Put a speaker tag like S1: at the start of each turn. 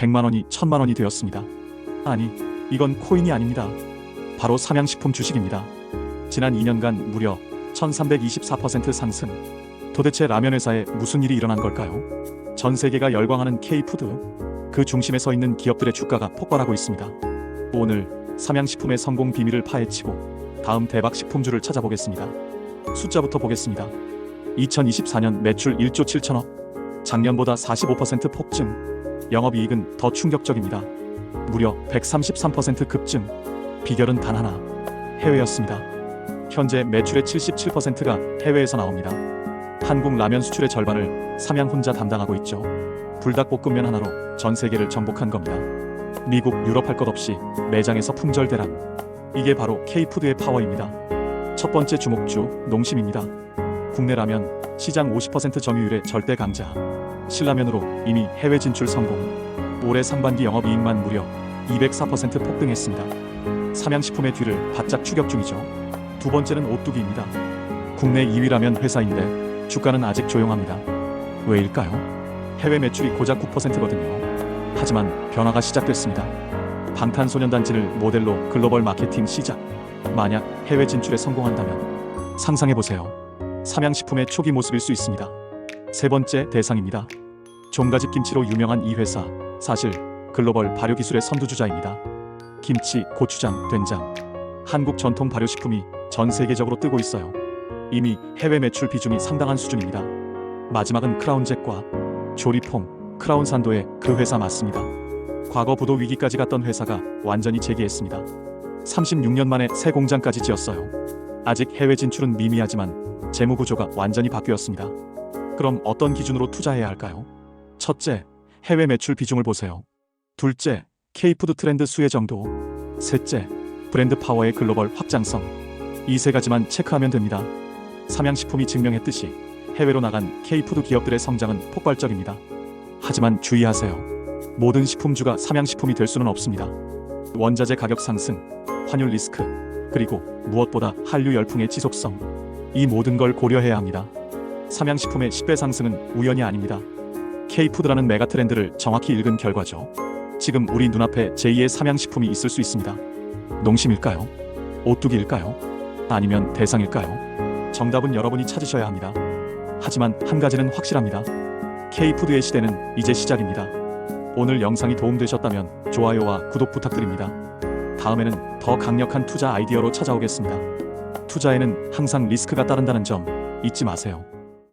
S1: 100만 원이 1000만 원이 되었습니다. 아니, 이건 코인이 아닙니다. 바로 삼양식품 주식입니다. 지난 2년간 무려 1324% 상승. 도대체 라면 회사에 무슨 일이 일어난 걸까요? 전 세계가 열광하는 K푸드. 그 중심에 서 있는 기업들의 주가가 폭발하고 있습니다. 오늘 삼양식품의 성공 비밀을 파헤치고 다음 대박 식품주를 찾아보겠습니다. 숫자부터 보겠습니다. 2024년 매출 1조 7천억, 작년보다 45% 폭증, 영업이익은 더 충격적입니다. 무려 133% 급증. 비결은 단 하나, 해외였습니다. 현재 매출의 77%가 해외에서 나옵니다. 한국 라면 수출의 절반을 삼양 혼자 담당하고 있죠. 불닭볶음면 하나로 전 세계를 정복한 겁니다. 미국, 유럽 할 것 없이 매장에서 품절대란. 이게 바로 K푸드의 파워입니다. 첫 번째 주목주, 농심입니다. 국내 라면 시장 50% 점유율의 절대 강자. 신라면으로 이미 해외 진출 성공. 올해 상반기 영업이익만 무려 204% 폭등했습니다. 삼양식품의 뒤를 바짝 추격 중이죠. 두 번째는 오뚜기입니다. 국내 2위라면 회사인데 주가는 아직 조용합니다. 왜일까요? 해외 매출이 고작 9%거든요. 하지만 변화가 시작됐습니다. 방탄소년단진을 모델로 글로벌 마케팅 시작. 만약 해외 진출에 성공한다면 상상해 보세요. 삼양식품의 초기 모습일 수 있습니다. 세 번째 대상입니다. 종가집 김치로 유명한 이 회사 사실 글로벌 발효 기술의 선두주자입니다. 김치, 고추장, 된장. 한국 전통 발효식품이 전 세계적으로 뜨고 있어요. 이미 해외 매출 비중이 상당한 수준입니다. 마지막은 크라운잭과 조리퐁, 크라운산도의 그 회사 맞습니다. 과거 부도 위기까지 갔던 회사가 완전히 재기했습니다. 36년 만에 새 공장까지 지었어요. 아직 해외 진출은 미미하지만 재무 구조가 완전히 바뀌었습니다. 그럼 어떤 기준으로 투자해야 할까요? 첫째, 해외 매출 비중을 보세요. 둘째, K푸드 트렌드 수혜 정도. 셋째, 브랜드 파워의 글로벌 확장성. 이 세 가지만 체크하면 됩니다. 삼양식품이 증명했듯이 해외로 나간 K푸드 기업들의 성장은 폭발적입니다. 하지만 주의하세요. 모든 식품주가 삼양식품이 될 수는 없습니다. 원자재 가격 상승, 환율 리스크, 그리고 무엇보다 한류 열풍의 지속성. 이 모든 걸 고려해야 합니다. 삼양식품의 10배 상승은 우연이 아닙니다. K푸드라는 메가 트렌드를 정확히 읽은 결과죠. 지금 우리 눈앞에 제2의 삼양식품이 있을 수 있습니다. 농심일까요? 오뚜기일까요? 아니면 대상일까요? 정답은 여러분이 찾으셔야 합니다. 하지만 한 가지는 확실합니다. K푸드의 시대는 이제 시작입니다. 오늘 영상이 도움되셨다면 좋아요와 구독 부탁드립니다. 다음에는 더 강력한 투자 아이디어로 찾아오겠습니다. 투자에는 항상 리스크가 따른다는 점 잊지 마세요.